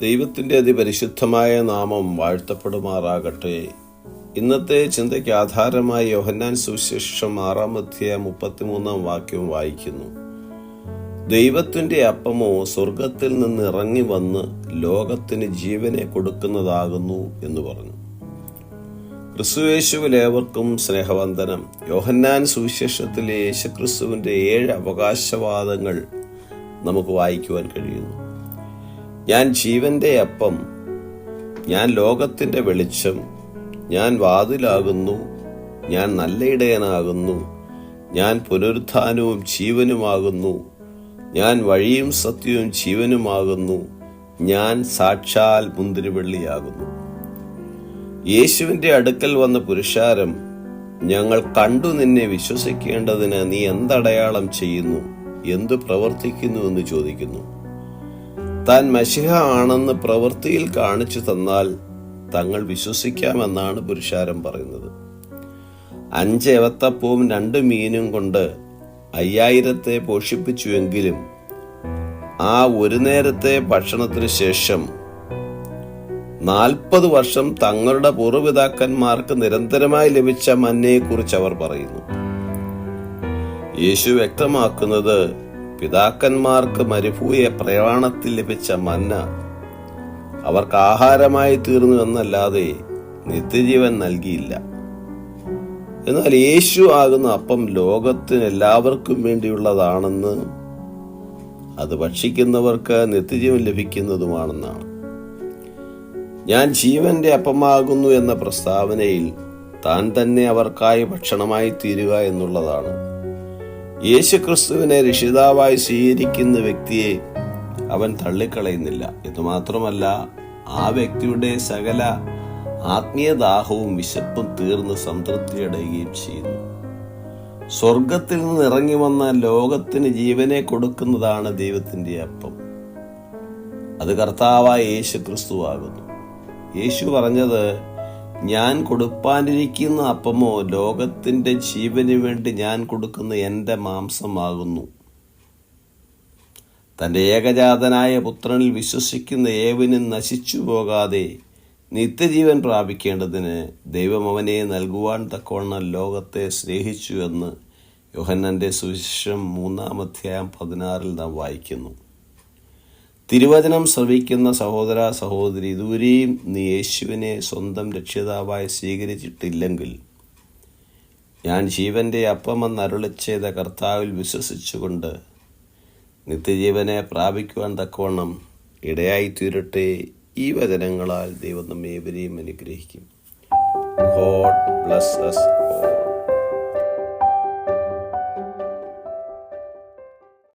ദൈവത്തിന്റെ അതിപരിശുദ്ധമായ നാമം വാഴ്ത്തപ്പെടുമാറാകട്ടെ. ഇന്നത്തെ ചിന്തയ്ക്ക് ആധാരമായി യോഹന്നാൻ സുവിശേഷം ആറാം അധ്യായം മുപ്പത്തിമൂന്നാം വാക്യം വായിക്കുന്നു. ദൈവത്തിന്റെ അപ്പമോ സ്വർഗത്തിൽ നിന്ന് ഇറങ്ങി വന്ന് ലോകത്തിന് ജീവനെ കൊടുക്കുന്നതാകുന്നു എന്ന് പറഞ്ഞു. ക്രിസ്തുവേശുവിലേവർക്കും സ്നേഹവന്ദനം. യോഹന്നാൻ സുവിശേഷത്തിലെ യേശുക്രിസ്തുവിന്റെ ഏഴ് അവകാശവാദങ്ങൾ നമുക്ക് വായിക്കുവാൻ കഴിയുന്നു. ഞാൻ ജീവന്റെ അപ്പം ഞാൻ ലോകത്തിന്റെ വെളിച്ചം ഞാൻ വാതിലാകുന്നു ഞാൻ നല്ല ഇടയനാകുന്നു ഞാൻ പുനരുത്ഥാനവും ജീവനുമാകുന്നു ഞാൻ വഴിയും സത്യവും ജീവനുമാകുന്നു ഞാൻ സാക്ഷാൽ മുന്തിരിവെള്ളിയാകുന്നു. യേശുവിന്റെ അടുക്കൽ വന്ന പുരുഷാരം ഞങ്ങൾ കണ്ടു നിന്നെ വിശ്വസിക്കേണ്ടതിന് നീ എന്തടയാളം ചെയ്യുന്നു എന്തു പ്രവർത്തിക്കുന്നു എന്ന് ചോദിക്കുന്നു. താൻ മഷിഹ ആണെന്ന് പ്രവൃത്തിയിൽ കാണിച്ചു തന്നാൽ തങ്ങൾ വിശ്വസിക്കാമെന്നാണ് പുരുഷാരം പറയുന്നത്. അഞ്ച് എവത്തപ്പവും രണ്ട് മീനും കൊണ്ട് അയ്യായിരത്തെ പോഷിപ്പിച്ചുവെങ്കിലും ആ ഒരു നേരത്തെ ഭക്ഷണത്തിന് ശേഷം നാൽപ്പത് വർഷം തങ്ങളുടെ പൂർവപിതാക്കന്മാർക്ക് നിരന്തരമായി ലഭിച്ച മന്നയെക്കുറിച്ച് അവർ പറയുന്നു. യേശു വ്യക്തമാക്കുന്നത് പിതാക്കന്മാർക്ക് മരുഭൂയ പ്രയാണത്തിൽ ലഭിച്ച മന്ന അവർക്ക് ആഹാരമായി തീർന്നു എന്നല്ലാതെ നിത്യജീവൻ നൽകിയില്ല. എന്നാൽ യേശു ആകുന്ന അപ്പം ലോകത്തിന് എല്ലാവർക്കും വേണ്ടിയുള്ളതാണെന്ന് അത് ഭക്ഷിക്കുന്നവർക്ക് നിത്യജീവൻ ലഭിക്കുന്നതുമാണെന്നാണ്. ഞാൻ ജീവന്റെ അപ്പമാകുന്നു എന്ന പ്രസ്താവനയിൽ താൻ തന്നെ അവർക്കായി ഭക്ഷണമായി തീരുക എന്നുള്ളതാണ്. യേശുക്രിസ്തുവിനെ രക്ഷിതാവായി സ്വീകരിക്കുന്ന വ്യക്തിയെ അവൻ തള്ളിക്കളയുന്നില്ല. ഇത് മാത്രമല്ല ആ വ്യക്തിയുടെ സകല ആത്മീയദാഹവും വിശപ്പും തീർന്ന് സംതൃപ്തിയടയുകയും ചെയ്യുന്നു. സ്വർഗത്തിൽ നിന്ന് ഇറങ്ങി വന്ന ലോകത്തിന് ജീവനെ കൊടുക്കുന്നതാണ് ദൈവത്തിന്റെ അപ്പം. അത് കർത്താവായ യേശു ക്രിസ്തുവാകുന്നു യേശു പറഞ്ഞത് ഞാൻ കൊടുപ്പാനിരിക്കുന്ന അപ്പമോ ലോകത്തിന്റെ ജീവന് വേണ്ടി ഞാൻ കൊടുക്കുന്ന എന്റെ മാംസമാകുന്നു. തന്റെ ഏകജാതനായ പുത്രനിൽ വിശ്വസിക്കുന്ന ഏവനും നശിച്ചു പോകാതെ നിത്യജീവൻ പ്രാപിക്കേണ്ടതിന് ദൈവം അവനെ നൽകുവാൻ തക്കവണ്ണം ലോകത്തെ സ്നേഹിച്ചു എന്ന് യോഹന്നന്റെ സുവിശേഷം മൂന്നാം അധ്യായം പതിനാറിൽ നാം വായിക്കുന്നു. തിരുവചനം ശ്രവിക്കുന്ന സഹോദര സഹോദരി ഇതുവരെയും നീ യേശുവിനെ സ്വന്തം രക്ഷിതാവായി സ്വീകരിച്ചിട്ടില്ലെങ്കിൽ ഞാൻ ജീവന്റെ അപ്പമെന്ന് അരുളി ചെയ്ത കർത്താവിൽ വിശ്വസിച്ചുകൊണ്ട് നിത്യജീവനെ പ്രാപിക്കുവാൻ തക്കവണ്ണം ഇടയായി തീരട്ടെ ഈ വചനങ്ങളാൽ ദൈവം നമ്മെ ഏവരെയും അനുഗ്രഹിക്കും. God bless us all.